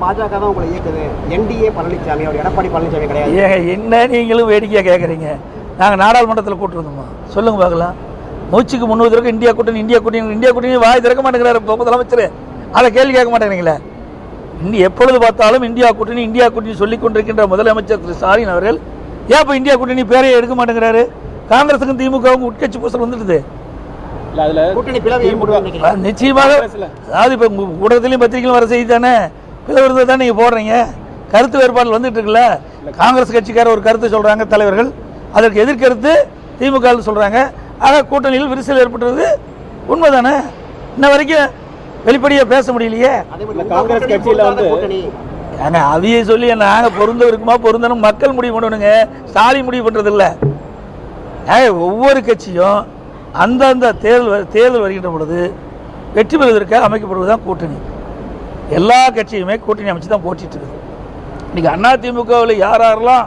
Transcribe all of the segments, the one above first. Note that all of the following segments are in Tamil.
பாஜக தான் உங்களை இயக்குது. என்டிஏ பழனிசாமி அவர் எடப்பாடி பழனிசாமி கிடையாது. ஏங்க என்ன நீங்களும் வேடிக்கையாக கேட்குறீங்க நாங்கள் நாடாளுமன்றத்தில் கூட்டிருந்தோமா? சொல்லுங்க பார்க்கலாம். மூச்சுக்கு முன்னூறு தடவை இந்தியா கூட்டணி இந்தியா கூட்டணி இந்தியா கூட்டணி வாய் திறக்க மாட்டேங்கிறாரு இப்போ முதலமைச்சர். அதை கேள்வி கேட்க மாட்டேங்கிறீங்களே? இன்னி எப்பொழுது பார்த்தாலும் இந்தியா கூட்டணி இந்தியா கூட்டணி சொல்லிக் கொண்டிருக்கின்ற முதலமைச்சர் திரு ஸ்டாலின் அவர்கள் ஏன் இப்போ இந்தியா கூட்டணி பேரையே எடுக்க மாட்டேங்கிறாரு? காங்கிரஸுக்கும் திமுகவும் உட்கட்சி பூசல் வந்துடுது. இல்ல அதுல கூட்டணி பிளவு ஏற்படும் நினைக்கிறீங்க அது நிச்சயமாக அதாவது இப்போ ஊடகத்திலையும் பத்திரிகையிலும் வர செய்தி தானே? பிளவுறது தான் நீங்கள் போடுறீங்க? கருத்து வேறுபாடு வந்துட்டு இருக்குல்ல? காங்கிரஸ் கட்சிக்கார ஒரு கருத்து சொல்கிறாங்க தலைவர்கள். அதற்கு எதிர்கருத்து திமுக சொல்கிறாங்க ஆக கூட்டணியில் விரிசல் ஏற்பட்டுறது உண்மைதானே? இன்ன வரைக்கும் வெளிப்படையாக பேச முடியலையே. காங்கிரஸ் கட்சியில வந்து- ஏங்க அதையே சொல்லி நாங்கள் பொருந்த இருக்குமா பொருந்தணும். மக்கள் முடிவு பண்ணணுங்க. ஸ்டாலின் முடிவு பண்ணுறது இல்லை ஏங்க ஒவ்வொரு கட்சியும் அந்தந்த தேர்தல் வ- தேர்தல் வருகின்ற பொழுது வெற்றி பெறுவதற்காக அமைக்கப்படுவது தான் கூட்டணி. எல்லா கட்சியுமே கூட்டணி அமைச்சு தான் போட்டிட்டு இருக்குது. இன்றைக்கி அண்ணா திமுகவில் யார் யாரெல்லாம்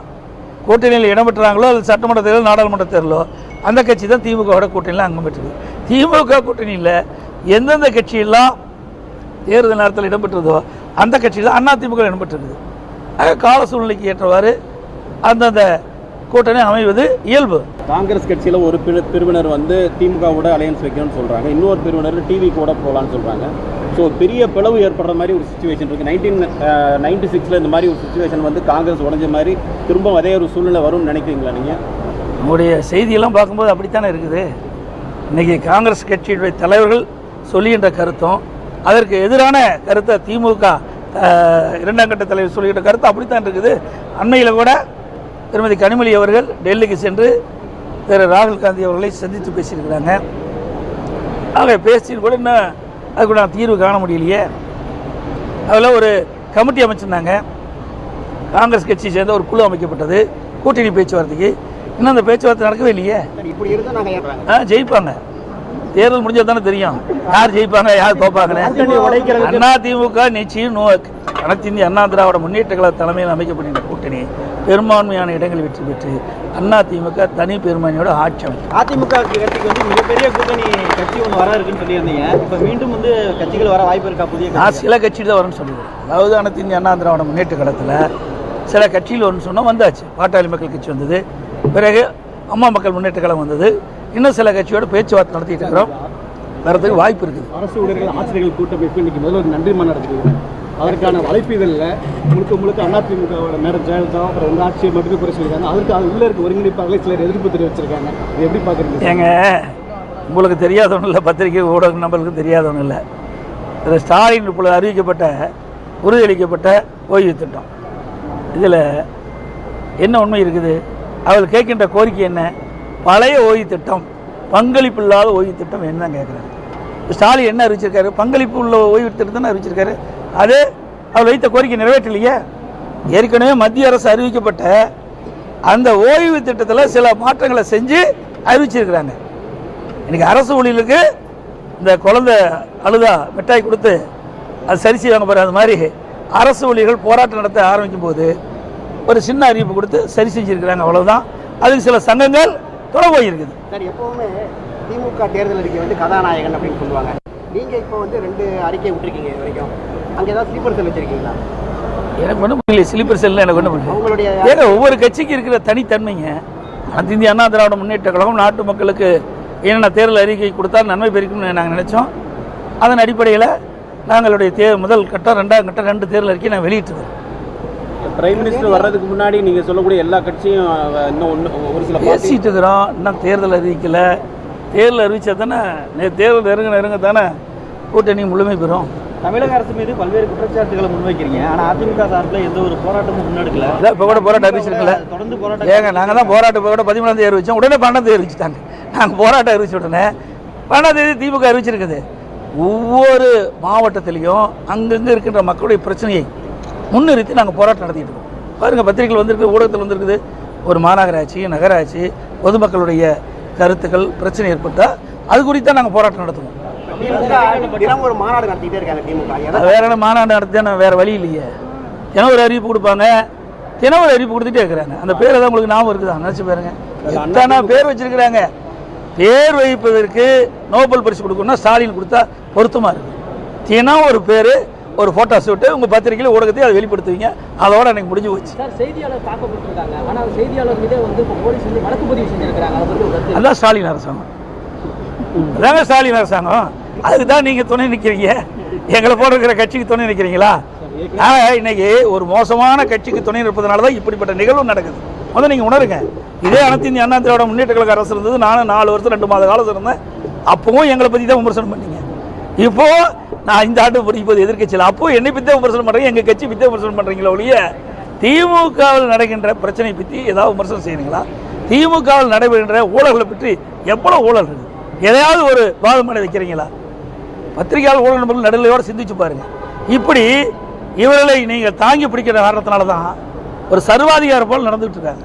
கூட்டணியில் இடம் பெற்றாங்களோ அது சட்டமன்ற தேர்தல் நாடாளுமன்ற தேர்தலோ அந்த கட்சி தான் திமுகவோட கூட்டணியில் அங்கம் பெற்றது. திமுக கூட்டணியில் எந்தெந்த கட்சியெல்லாம் தேர்தல் நேரத்தில் இடம்பெற்றதோ அந்த கட்சியில் தான் அண்ணா திமுக இடம்பெற்றிருக்குது. கால சூழ்நிலைக்கு ஏற்றவாறு அந்தந்த கூட்டணி அமைவது இயல்பு. காங்கிரஸ் கட்சியில ஒரு பிரி- பிரிவினர் வந்து திமுகவோட அலையன்ஸ் வைக்கணும்னு சொல்றாங்க. இன்னொரு பிரிவினர் டிவி கூட போகலான்னு சொல்றாங்க. ஸோ பெரிய பிளவு ஏற்படுற மாதிரி ஒரு சுச்சுவேஷன் இருக்கு. நைன்டீன் நைன்டி சிக்ஸ்ல இந்த மாதிரி ஒரு சுச்சுவேஷன் வந்து காங்கிரஸ் உடைஞ்ச மாதிரி திரும்ப அதே ஒரு சூழ்நிலை வரும்னு நினைக்கிறீங்களா நீங்க? நம்முடைய செய்தியெல்லாம் பார்க்கும்போது அப்படித்தானே இருக்குது. இன்னைக்கு காங்கிரஸ் கட்சியுடைய தலைவர்கள் சொல்லுகின்ற கருத்தும் அதற்கு எதிரான கருத்தை திமுக இரண்டாம் கட்ட தலைவர் சொல்லுகின்ற கருத்து அப்படித்தான் இருக்குது. அண்மையில் கூட திருமதி கனிமொழி அவர்கள் டெல்லிக்கு சென்று திரு ராகுல் காந்தி அவர்களை சந்தித்து பேசியிருக்கிறாங்க. ஆக பேசி கூட இன்னும் அதுக்கு நான் தீர்வு காண முடியலையே. அதில் ஒரு கமிட்டி அமைச்சிருந்தாங்க. காங்கிரஸ் கட்சியை சேர்ந்த ஒரு குழு அமைக்கப்பட்டது கூட்டணி பேச்சுவார்த்தைக்கு. இன்னும் அந்த பேச்சுவார்த்தை நடக்கவே இல்லையே. ஆ ஜெயிப்பாங்க. தேர்தல் முடிஞ்சா தானே தெரியும். யார் ஜெயிப்பாங்க யார் தோப்பாங்கன்னு. அண்ணா திமுக நிச்சயம் நோ அனைத்து இந்திய அண்ணா திராவிட முன்னேற்ற கழக தலைமையில் அமைக்கப்படுகின்ற கூட்டணி பெரும்பான்மையான இடங்களில் வெற்றி பெற்று அண்ணா திமுக தனி பெரும்பான்மையோட ஆட்சி அமைக்கும். அதிமுக கட்சிக்கு வந்து மிகப்பெரிய கூட்டணி கட்சி ஒன்று வர இருக்குன்னு சொல்லியிருந்தீங்க. இப்போ மீண்டும் வந்து கட்சிகள் வர வாய்ப்பு இருக்கா? புதிய நான் சில கட்சி தான் வரும்னு சொல்லுவேன். அதாவது அனைத்து இந்திய அண்ணா திராவிட முன்னேற்ற கழகத்தில் சில கட்சியில் வரும்னு சொன்னால் வந்தாச்சு. பாட்டாளி மக்கள் கட்சி வந்தது. பிறகு அம்மா மக்கள் முன்னேற்ற கழகம் வந்தது. இன்னும் சில கட்சியோட பேச்சுவார்த்தை நடத்திட்டு இருக்கிறோம். வரதுக்கு வாய்ப்பு இருக்குது. அரசு ஊழியர்கள் ஆசிரியர்கள் கூட்டமைப்பு இன்னைக்கு முதல்வர் நன்றி மாநாடு நடத்திருக்காங்க. அதற்கான அழைப்பிதழில் முழுக்க முழுக்க அதிமுகவோட மேடம் ஜெயலலிதா அப்புறம் உங்கள் ஆட்சியை மட்டுமே குறை சொல்லியிருக்காங்க. அதற்கு அது உள்ள இருக்க ஒருங்கிணைப்பாளர்களே சிலர் எதிர்ப்பு தெரிவிச்சிருக்காங்க. இது எப்படி பார்க்குறீங்க? ஏங்க உங்களுக்கு தெரியாதவனும் இல்லை பத்திரிகை ஊடகம் நம்மளுக்கு தெரியாதவனும் இல்லை. திரு ஸ்டாலின் இப்பொழுது அறிவிக்கப்பட்ட உறுதியளிக்கப்பட்ட ஓய்வு திட்டம். இதில் என்ன உண்மை இருக்குது? அவள் கேட்கின்ற கோரிக்கை என்ன? பழைய ஓய்வு திட்டம் பங்களிப்பு இல்லாத ஓய்வு திட்டம் என்ன கேட்குறாரு. ஸ்டாலின் என்ன அறிவிச்சிருக்காரு? பங்களிப்பு உள்ள ஓய்வு திட்டம் அறிவிச்சிருக்காரு? அது அவர் வைத்த கோரிக்கை நிறைவேற்றலையே. ஏற்கனவே மத்திய அரசு அறிவிக்கப்பட்ட அந்த ஓய்வு திட்டத்தில் சில மாற்றங்களை செஞ்சு அறிவிச்சிருக்கிறாங்க. இன்னைக்கு அரசு ஊழியர்களுக்கு இந்த குழந்தை அழுதா மிட்டாய் கொடுத்து அது சரி செய்வாங்க பாரு அது மாதிரி அரசு ஊழியர்கள் போராட்டம் நடத்த ஆரம்பிக்கும் போது ஒரு சின்ன அறிவிப்பு கொடுத்து சரி செஞ்சுருக்கிறாங்க அவ்வளோதான் அதுக்கு சில சங்கங்கள் தொலை போயிருக்குது சார் எப்பவுமே திமுக தேர்தல் அறிக்கை வந்து கதாநாயகன் அப்படின்னு சொல்லுவாங்க. நீங்க இப்போ வந்து ரெண்டு அறிக்கை விட்டுருக்கீங்க இது வரைக்கும். அங்க ஏதாவது ஸ்லீப்பர் செல் வச்சிருக்கீங்களா? எனக்கு ஒன்றும் புரியல. ஸ்லீப்பர் செல்ல எனக்கு ஒன்றும் புரியல. அவங்களுடைய ஏங்க ஒவ்வொரு கட்சிக்கு இருக்கிற தனித்தன்மைங்க. அனைத்து இந்திய அண்ணா திராவிட முன்னேற்ற கழகம் நாட்டு மக்களுக்கு என்னென்ன தேர்தல் அறிக்கை கொடுத்தா நன்மை பெருக்கும்னு நாங்கள் நினைச்சோம். அதன் அடிப்படையில் நாங்களுடைய தே முதல் கட்டம் ரெண்டாம் கட்டம் ரெண்டு தேர்தல் அறிக்கை நான் வெளியிட்டிருக்கோம் பிரைம் மினிஸ்டர் வர்றதுக்கு முன்னாடி நீங்க சொல்லக்கூடிய எல்லா கட்சியும் இன்னும் ஒன்று ஒரு சில பேசிட்டு இருக்கிறோம் இன்னும் தேர்தல் அறிவிக்கல. தேர்தல் அறிவிச்சா தானே நே- தேர்தல் நெருங்க நெருங்க தானே கூட்டணி முழுமை பெறும். தமிழக அரசு மீது பல்வேறு குற்றச்சாட்டுகளை முன்வைக்கிறீங்க. ஆனால் அதிமுக சார்பில் எந்த ஒரு போராட்டமும் முன்னெடுக்கல. இதான் இப்போ கூட போராட்டம் அறிவிச்சிருக்கல. தொடர்ந்து போராட்டம் ஏங்க நாங்கள் தான் போராட்டம் கூட பதிமூணாம் தேதி அறிவிச்சோம். உடனே பன்னெண்டாம் தேதி அறிவிச்சிட்டாங்க. நாங்கள் போராட்டம் அறிவிச்ச உடனே பன்னெண்டாம் தேதி திமுக அறிவிச்சிருக்குது. ஒவ்வொரு மாவட்டத்திலையும் அங்கங்கே இருக்கின்ற மக்களுடைய பிரச்சனையை முன்னிறுத்தி நாங்கள் போராட்டம் நடத்திட்டு இருக்கோம். பாருங்கள் பத்திரிகைகள் வந்திருக்கு ஊடகத்தில் வந்திருக்குது. ஒரு மாநகராட்சி நகராட்சி பொதுமக்களுடைய கருத்துக்கள் பிரச்சனை ஏற்பட்டால் அது குறித்து நாங்கள் போராட்டம் நடத்துவோம். வேற என்ன மாநாடு நடத்தி வேற வழி இல்லையே. தினம் ஒரு அறிவிப்பு கொடுப்பாங்க. தினம் ஒரு அறிவிப்பு கொடுத்துட்டே இருக்கிறாங்க. அந்த பேர் தான் உங்களுக்கு ஞாபகம் இருக்குதா? நினச்சி பாருங்க. எத்தனை பேர் வச்சிருக்கிறாங்க? பேர் வைப்பதற்கு நோபல் பரிசு கொடுக்கணும்னா ஸ்டாலின் கொடுத்தா பொருத்தமாக இருக்கு. தினம் ஒரு பேர் ஒரு ஃபோட்டோ ஷூட்டு உங்கள் பத்திரிகையில் ஊடகத்தையும் அதை வெளிப்படுத்துவீங்க. அதோட எனக்கு முடிஞ்சு போச்சு. சார் செய்தியாளர் தாக்கப்பட்டிருக்காங்க ஆனால் செய்தியாளர் மீதே வந்து போலீஸ் வந்து வழக்கு பதிவு செஞ்சிருக்கிறாங்க. அதான் ஸ்டாலின் அரசாங்கம். அதாங்க ஸ்டாலின் அரசாங்கம். அதுக்கு தான் நீங்கள் துணை நிற்கிறீங்க எங்களை போல இருக்கிற கட்சிக்கு துணை நிற்கிறீங்களா ஆனால் இன்னைக்கு ஒரு மோசமான கட்சிக்கு துணை நிற்பதனால தான் இப்படிப்பட்ட நிகழ்வு நடக்குது. முதல்ல நீங்கள் உணருங்க. இதே அனைத்து இந்திய அண்ணா திராவிட முன்னேற்ற கழக அரசு இருந்தது. நானும் நாலு வருஷம் ரெண்டு மாத காலம் இருந்தேன். அப்பவும் எங்களை பற்றி தான் விமர்சனம் பண்ணீங்க. இப்போ நான் இந்த ஆண்டு இப்போது எதிர்க்கட்சியில் அப்போ என்னை பித்த விமர்சனம் பண்ணுறீங்க எங்கள் கட்சி பற்றி விமர்சனம் பண்ணுறீங்களா ஒழிய திமுகவில் நடக்கின்ற பிரச்சனை பற்றி ஏதாவது விமர்சனம் செய்யணுங்களா திமுகவில் நடைபெறுகின்ற ஊழல்களை பற்றி எவ்வளோ ஊழல் எதையாவது ஒரு வாதம் வைக்கிறீங்களா? பத்திரிகையாளர் ஊழல் நண்பர்கள் நடுநிலையோடு சிந்திச்சு பாருங்கள் இப்படி இவர்களை நீங்கள் தாங்கி பிடிக்கிற காரணத்தினால தான் ஒரு சர்வாதிகாரம் போல் நடந்துகிட்டு இருக்காங்க.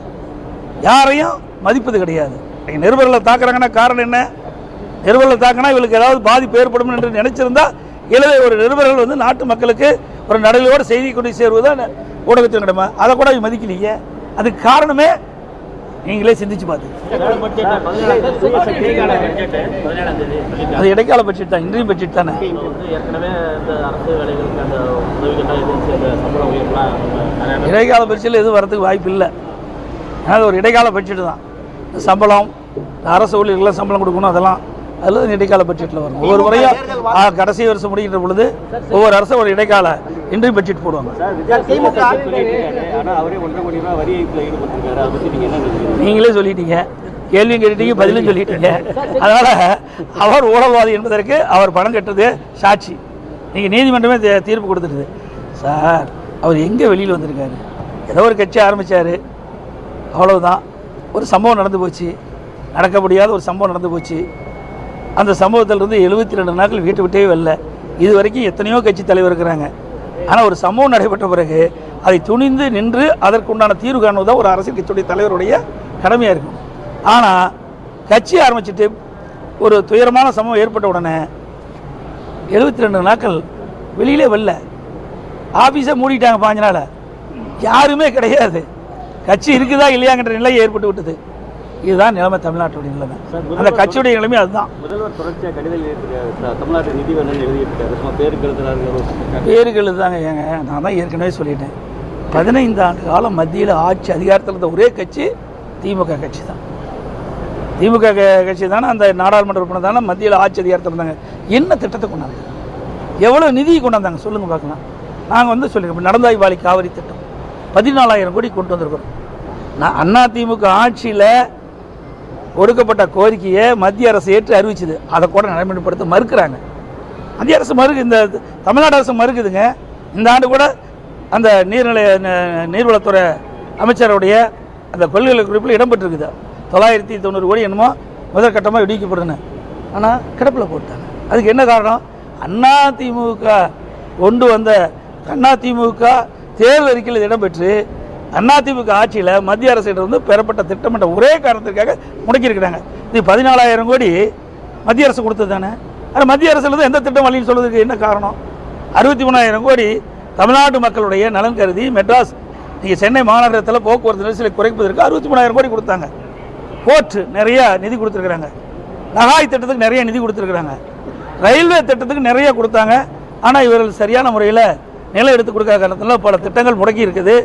யாரையும் மதிப்பது கிடையாது. நிருபர்களை தாக்குறாங்கன்னா காரணம் என்ன? நிருபர்களை தாக்கினா இவளுக்கு ஏதாவது பாதிப்பு ஏற்படும் என்று நினைச்சிருந்தா எனவே ஒரு நிருபர்கள் வந்து நாட்டு மக்களுக்கு ஒரு நடுநிலையோடு செய்தி கொண்டு சேருவதுதான் ஊடகத்தின் கடமை அதை கூட அவங்க மதிக்கலையே. அதுக்கு காரணமே நீங்களே சிந்திச்சு பார்த்து. அது இடைக்கால பட்ஜெட் தான் இன்றைய பட்ஜெட் தானே. இடைக்கால பட்ஜெட்டில் எதுவும் வரதுக்கு வாய்ப்பு இல்லை. ஏன்னா அது ஒரு இடைக்கால பட்ஜெட் தான். சம்பளம் அரசு ஊழியர்கள்லாம் சம்பளம் கொடுக்கணும் அதெல்லாம் அதில் இந்த இடைக்கால பட்ஜெட்டில் வரும். ஒவ்வொரு முறையும் கடைசி வருஷம் முடிக்கின்ற பொழுது ஒவ்வொரு அரசும் ஒரு இடைக்கால இன்றைய பட்ஜெட் போடுவாங்க. நீங்கள் என்ன நினைக்கிறீங்க? நீங்களே சொல்லிட்டீங்க. கேள்வியும் கேட்டீங்க பதிலும் சொல்லிட்டீங்க. அதனால் அவர் ஊழல்வாதி என்பதற்கு அவர் பணம் கட்டுறது சாட்சி. நீங்கள் நீதிமன்றமே தீ- தீர்ப்பு கொடுத்துருது சார் அவர் எங்கே வெளியில் வந்திருக்காரு? ஏதோ ஒரு கட்சி ஆரம்பித்தார் அவ்வளவுதான். ஒரு சம்பவம் நடந்து போச்சு. நடக்க முடியாத ஒரு சம்பவம் நடந்து போச்சு. அந்த சம்பவத்திலிருந்து எழுபத்தி ரெண்டு நாட்கள் வீட்டை விட்டே வரல இது வரைக்கும் எத்தனையோ கட்சி தலைவர் இருக்கிறாங்க. ஆனால் ஒரு சம்பவம் நடைபெற்ற பிறகு அதை துணிந்து நின்று அதற்குண்டான தீர்வு காணுவது தான் ஒரு அரசியல் கட்சியுடைய தலைவருடைய கடமையாக இருக்கும். ஆனால் கட்சி ஆரம்பிச்சிட்டு ஒரு துயரமான சம்பவம் ஏற்பட்ட உடனே எழுபத்தி ரெண்டு நாட்கள் வெளியிலே வரல ஆஃபீஸை மூடிட்டாங்க பாஞ்ச நாள். யாருமே கிடையாது. கட்சி இருக்குதா இல்லையாங்கிற நிலை ஏற்பட்டு விட்டது. இதுதான் நிலைமை தமிழ்நாட்டுடைய நிலைமை. அந்த கட்சியுடைய நிலைமை அதுதான். முதல்வர் தொடர்ச்சியாக கடிதம் எழுதியிருக்காரு. தமிழ்நாட்டு நிதி வேணும்னு எழுதியிருக்காரு. சும்மா பேருக்கு எழுதுறாரு பேர்கள் தாங்க ஏங்க. நான் தான் ஏற்கனவே சொல்லிட்டேன். பதினைந்து ஆண்டு காலம் மத்தியில் ஆட்சி அதிகாரத்தில் இருந்த ஒரே கட்சி திமுக கட்சி தான் திமுக கட்சி தானே அந்த நாடாளுமன்ற உறுப்பினர் தானே மத்தியில் ஆட்சி அதிகாரத்தில் இருந்தாங்க. என்ன திட்டத்தை கொண்டாங்க எவ்வளோ நிதி கொண்டாந்தாங்க? சொல்லுங்கள் பார்க்கலாம். நாங்கள் வந்து சொல்லியிருக்கோம் நடந்தாய் வாலி காவிரி திட்டம். பதினாலாயிரம் கோடி கொண்டு வந்திருக்கிறோம். நான் அண்ணா திமுக ஆட்சியில் ஒடுக்கப்பட்ட கோரிக்கையை மத்திய அரசு ஏற்று அறிவிச்சது. அதை கூட நடைமுறைப்படுத்த மறுக்கிறாங்க. மத்திய அரசு மறுக்கு இந்த தமிழ்நாடு அரசு மறுக்குதுங்க. இந்த ஆண்டு கூட அந்த நீர்நிலை நீர்வளத்துறை அமைச்சருடைய அந்த கொள்கை குறிப்பில் இடம்பெற்றிருக்குது. தொள்ளாயிரத்தி தொண்ணூறு கோடி என்னமோ முதற்கட்டமாக விடுவிக்கப்படுதுன்னு ஆனால் கிடப்பில் போட்டாங்க. அதுக்கு என்ன காரணம்? அண்ணா திமுக கொண்டு வந்த அண்ணா திமுக தேர்தல் அறிக்கையில் இடம்பெற்று அதிமுக ஆட்சியில் மத்திய அரசிடமிருந்து பெறப்பட்ட திட்டமிட்ட ஒரே காரணத்திற்காக முடக்கியிருக்கிறாங்க. இது பதினாலாயிரம் கோடி மத்திய அரசு கொடுத்தது தானே? ஆனால் மத்திய அரசுலேருந்து எந்த திட்டம் வழின்னு சொல்வதற்கு என்ன காரணம்? அறுபத்தி மூணாயிரம் கோடி தமிழ்நாட்டு மக்களுடைய நலன் கருதி மெட்ராஸ் நீங்கள் சென்னை மாநகரத்தில் போக்குவரத்து நெரிசலை குறைப்பதற்கு அறுபத்தி மூணாயிரம் கோடி கொடுத்தாங்க. போர்ட் நிறைய நிதி கொடுத்துருக்குறாங்க. நகாய் திட்டத்துக்கு நிறைய நிதி கொடுத்துருக்குறாங்க. ரயில்வே திட்டத்துக்கு நிறைய கொடுத்தாங்க. ஆனால் இவர்கள் சரியான முறையில் நிலை எடுத்து கொடுக்காத காரணத்தில் பல திட்டங்கள் முடக்கி இருக்குது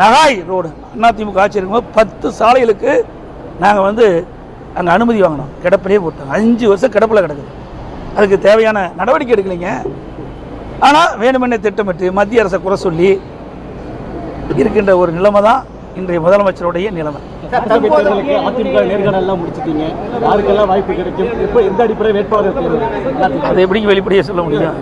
நகாய் ரோடு அதிமுக ஆட்சி இருக்கும்போது பத்து சாலைகளுக்கு நாங்கள் வந்து அங்கே அனுமதி வாங்கினோம். கிடப்பிலே போட்டோம் அஞ்சு வருஷம் கிடப்பில் கிடக்குது. அதுக்கு தேவையான நடவடிக்கை எடுக்கலைங்க. ஆனால் வேணுமென்னே திட்டமிட்டு மத்திய அரசை குறை சொல்லி இருக்கின்ற ஒரு நிலைமை தான் இன்றைய முதலமைச்சருடைய நிலைமை. அதை எப்படி வெளிப்படையாக சொல்ல முடியும்?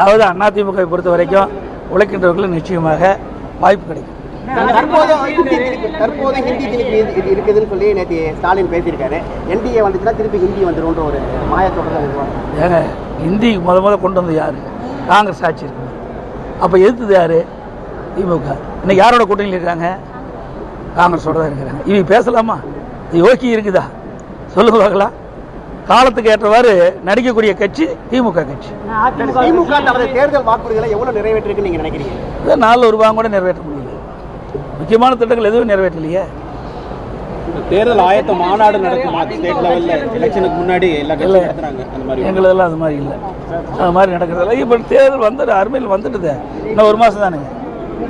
அதாவது அதிமுகவை பொறுத்த வரைக்கும் உழைக்கின்றவர்களுக்கு நிச்சயமாக வாய்ப்பு கிடைக்கும். தற்போது ஹிந்தி திணிப்பு- தற்போது ஹிந்தி திணிப்பு இருக்குதுன்னு சொல்லி நேற்று ஸ்டாலின் பேசியிருக்காரு. என்டிஏ வந்துச்சுன்னா திருப்பி ஹிந்தி வந்துரும்ன்ற ஒரு மாயத்தோட உருவாங்க ஏங்க இந்தி முத முத கொண்டு வந்தது யார்? காங்கிரஸ் ஆட்சி இருக்கு. அப்போ எதிர்த்தது யார்? திமுக இன்னைக்கு யாரோட கூட்டணியில் இருக்காங்க? காங்கிரஸோட தான் இருக்கிறாங்க. இவங்க பேசலாமா? இது யோகி இருக்குதா? சொல்லுங்க பார்க்கலாம். காலத்துக்கு ஏற்றவாறு நடிக்கக்கூடிய கட்சி திமுக கட்சி. திமுக தேர்தல் வாக்குறுதிகளை எவ்வளவு நிறைவேற்றிருக்குன்னு நீங்க நினைக்கிறீங்க? நாலு ரூபாய் கூட நிறைவேற்ற முடியல முக்கியமான திட்டங்கள் எதுவும் நிறைவேற்றலையே? தேர்தல் ஆயத்த மாநாடு நடக்குமா ஸ்டேட் லெவல்ல எலெக்ஷனுக்கு முன்னாடி எல்லா கட்சியும் நடத்துறாங்க. அந்த மாதிரி. எங்களதெல்லாம் அது மாதிரி இல்லை. அது மாதிரி நடக்கிறதில்ல. இப்போ தேர்தல் வந்து அருமையில் வந்துடுது இன்னும் ஒரு மாதம் தானுங்க.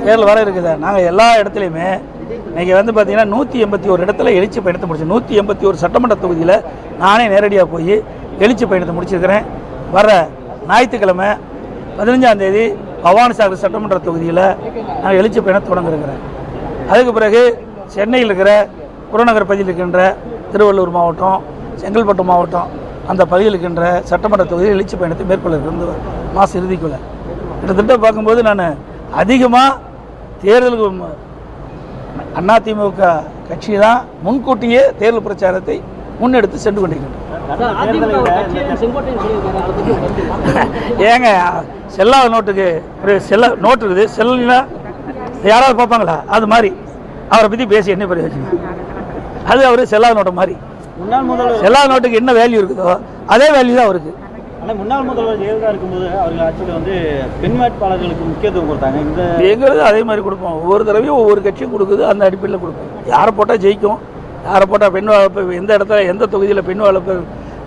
தேர்தல் வர இருக்குதா. நாங்கள் எல்லா இடத்துலையுமே இன்னைக்கு வந்து பார்த்தீங்கன்னா நூற்றி எண்பத்தி ஒரு இடத்துல எழுச்சி பயணத்தை முடிச்சோம் நூற்றி எண்பத்தி ஒரு சட்டமன்ற தொகுதியில் நானே நேரடியாக போய் எழுச்சி பயணத்தை முடிச்சிருக்கிறேன். வர ஞாயிற்றுக்கிழமை பதினஞ்சாம் தேதி பவானி சாகர் சட்டமன்ற தொகுதியில் நான் எழுச்சி பயணம் தொடங்கிருக்கிறேன் அதுக்கு பிறகு சென்னையில் இருக்கிற புறநகர் பகுதியில் இருக்கின்ற திருவள்ளூர் மாவட்டம் செங்கல்பட்டு மாவட்டம் அந்த பகுதியில் இருக்கின்ற சட்டமன்ற தொகுதியில் எழுச்சி பயணத்தை மேற்கொள்ள இருந்த மாசம் இறுதிக்குள்ள கிட்டத்தட்ட பார்க்கும்போது நான் அதிகமாக தேர்தலுக்கு அதிமுக கட்சி தான் முன்கூட்டியே தேர்தல் பிரச்சாரத்தை முன்னெடுத்து சென்று கொண்டிருக்கின்றோம் ஏங்க செல்லாத நோட்டுக்கு ஒரு செல்ல நோட்டு இருக்குது செல்லுனா யாராவது பார்ப்பாங்களா? அது மாதிரி. அவரை பற்றி பேசி என்ன பிரயோஜனம் அது அவர் செல்லாத நோட்டு மாதிரி. செல்லாத நோட்டுக்கு என்ன வேல்யூ இருக்குதோ அதே வேல்யூ தான் அவருக்கு. ஆனால் முன்னாள் முதல்வர் ஜெயலலிதா இருக்கும்போது அவர்கள் ஆட்சியில் வந்து பெண் வேட்பாளர்களுக்கு முக்கியத்துவம் கொடுத்தாங்க. இந்த எங்களுக்கு அதே மாதிரி கொடுப்போம். ஒவ்வொரு தடவையும் ஒவ்வொரு கட்சியும் கொடுக்குது அந்த அடிப்படையில் கொடுப்போம். யாரை போட்டால் ஜெயிக்கும்? யாரை போட்டால் பெண் வளர்ப்பு எந்த இடத்துல எந்த தொகுதியில் பெண் வளர்ப்பு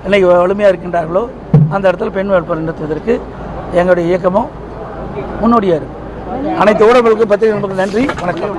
இன்னைக்கு வலிமையாக இருக்கின்றார்களோ அந்த இடத்துல பெண் வேட்பாளர் நிறுத்துவதற்கு எங்களுடைய இயக்கமும் முன்னோடியாக இருக்கு. அனைத்து ஊடகங்களுக்கு பத்திரிகை நண்பர்களுக்கு நன்றி. வணக்கம்.